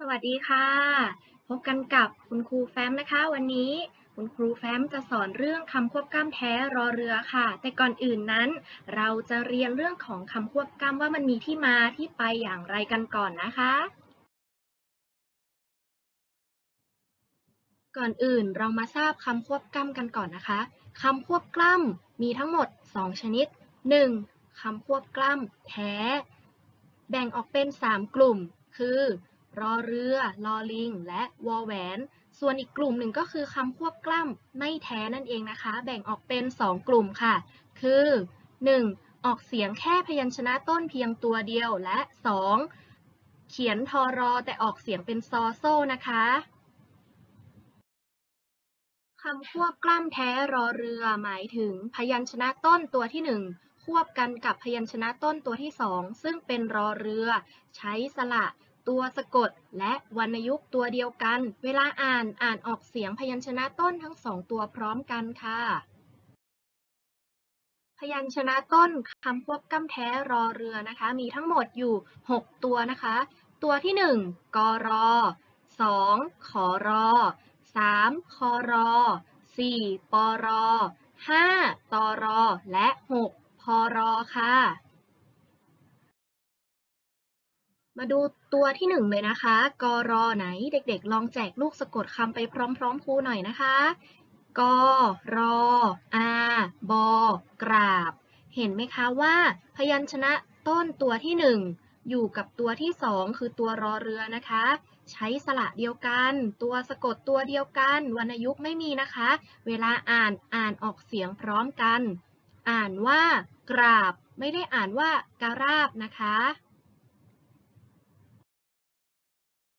สวัสดีค่ะ พบกันกับคุณครูแฟ้มนะคะ วันนี้คุณครูแฟ้มจะสอนเรื่องคำควบกล้ำแท้รอเรือค่ะ แต่ก่อนอื่นนั้น เราจะเรียนเรื่องของคำควบกล้ำว่ามันมีที่มาที่ไปอย่างไรกันก่อนนะคะ ก่อนอื่นเรามาทราบคำควบกล้ำกันก่อนนะคะคำควบกล้ำมีทั้งหมด 2 ชนิด 1. คำควบกล้ำแท้ แบ่งออกเป็น 3 กลุ่ม คือ รอเรือลอลิง และวอแหวน ส่วนอีกกลุ่มหนึ่งก็คือคำควบกล้ำไม่แท้นั่นเองนะคะ แบ่งออกเป็น 2 กลุ่มค่ะ คือ 1. ออกเสียงแค่พยัญชนะต้นเพียงตัวเดียว และ 2. เขียนทอรอแต่ออกเสียงเป็นซอโซ่นะคะคำควบกล้ำแท้รอเรือ หมายถึงพยัญชนะต้นตัวที่หนึ่งควบกันกับพยัญชนะต้นตัวที่สองซึ่งเป็นรอเรือ ใช้สระ ตัวสะกด และวรรณยุกต์ตัวเดียวกัน เวลาอ่านอ่านออกเสียงพยัญชนะต้นทั้งสองตัวพร้อมกันค่ะ พยัญชนะต้นคำควบกล้ำแท้รอเรือนะคะ มีทั้งหมดอยู่ 6 ตัวนะคะ ตัวที่ 1 กรอ 2 ขอรอ 3 คอรอ 4 ปอรอ 5 ตอรอ และ 6 พอรอค่ะ มาดูตัวที่1เลยนะคะ กรอไหนเด็กๆ ลองแจกลูกสะกดคำไปพร้อมๆครูหน่อยนะคะ กรออาบอกราบ เห็นไหมคะว่า พยัญชนะต้นตัวที่1อยู่กับตัวที่2คือตัวรอเรือนะคะ ใช้สระเดียวกัน ตัวสะกดตัวเดียวกัน วรรณยุกต์ไม่มีนะคะ เวลาอ่านอ่านออกเสียงพร้อมกัน อ่านว่ากราบ ไม่ได้อ่านว่าการาบนะคะ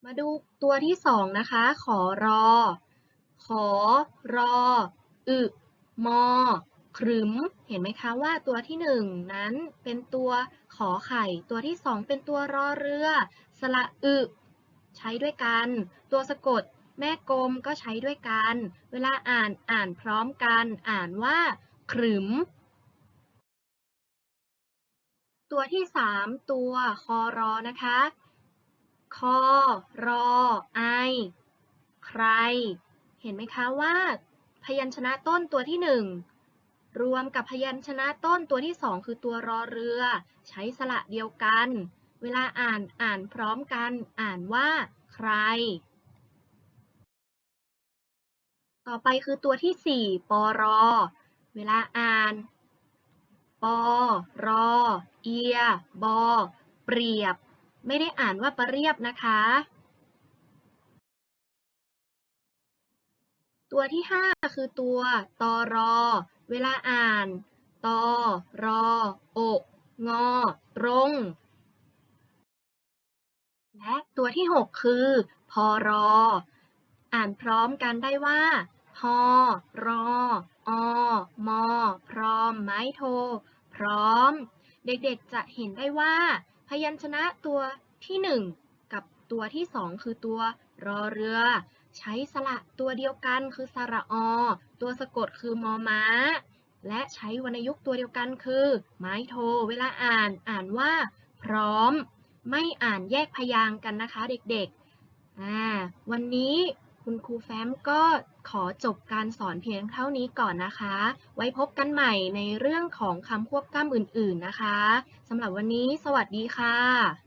มาดูตัวที่สองนะคะ ขอรอ ขอรอ อึมอขรึม เห็นไหมคะว่าตัวที่หนึ่งนั้นเป็นตัวขอไข่ ตัวที่สองเป็นตัวรอเรือ สระอึ ใช้ด้วยกัน ตัวสะกดแม่กลมก็ใช้ด้วยกัน เวลาอ่านอ่านพร้อมกัน อ่านว่าขรึม ตัวที่สามตัวคอรอนะคะ คอรอไอใคร เห็นไหมคะว่า พยัญชนะต้นตัวที่หนึ่งรวมกับพยัญชนะต้นตัวที่สองคือตัวรอเรือ ใช้สระเดียวกัน เวลาอ่านอ่านพร้อมกัน อ่านว่า ใคร ต่อไปคือตัวที่สี่ปอรอ เวลาอ่าน ปอรอ เอีย บอ เปรียบ ไม่ได้อ่านว่าประเรียบนะคะ ตัวที่ 5 คือตัวตอรอ เวลาอ่านตอรอโอกงอรง และตัวที่ 6 คือพอรอ อ่านพร้อมกันได้ว่าพอรออมอพร้อมไม้โท พร้อม เด็กๆจะเห็นได้ว่า พยัญชนะตัวที่ 1 กับตัวที่ 2 คือตัวรอเรือ ใช้สระตัวเดียวกันคือสระอ ตัวสะกดคือมอม้า และใช้วรรณยุกต์ตัวเดียวกันคือ ไม้โท เวลาอ่านอ่านว่า พร้อม ไม่อ่านแยกพยางค์กันนะคะเด็กๆวันนี้ คุณครูแฟ้มก็ขอจบการสอนเพียงเท่านี้ก่อนนะคะ ไว้พบกันใหม่ในเรื่องของคำควบกล้ำอื่น ๆ นะคะสำหรับวันนี้ สวัสดีค่ะ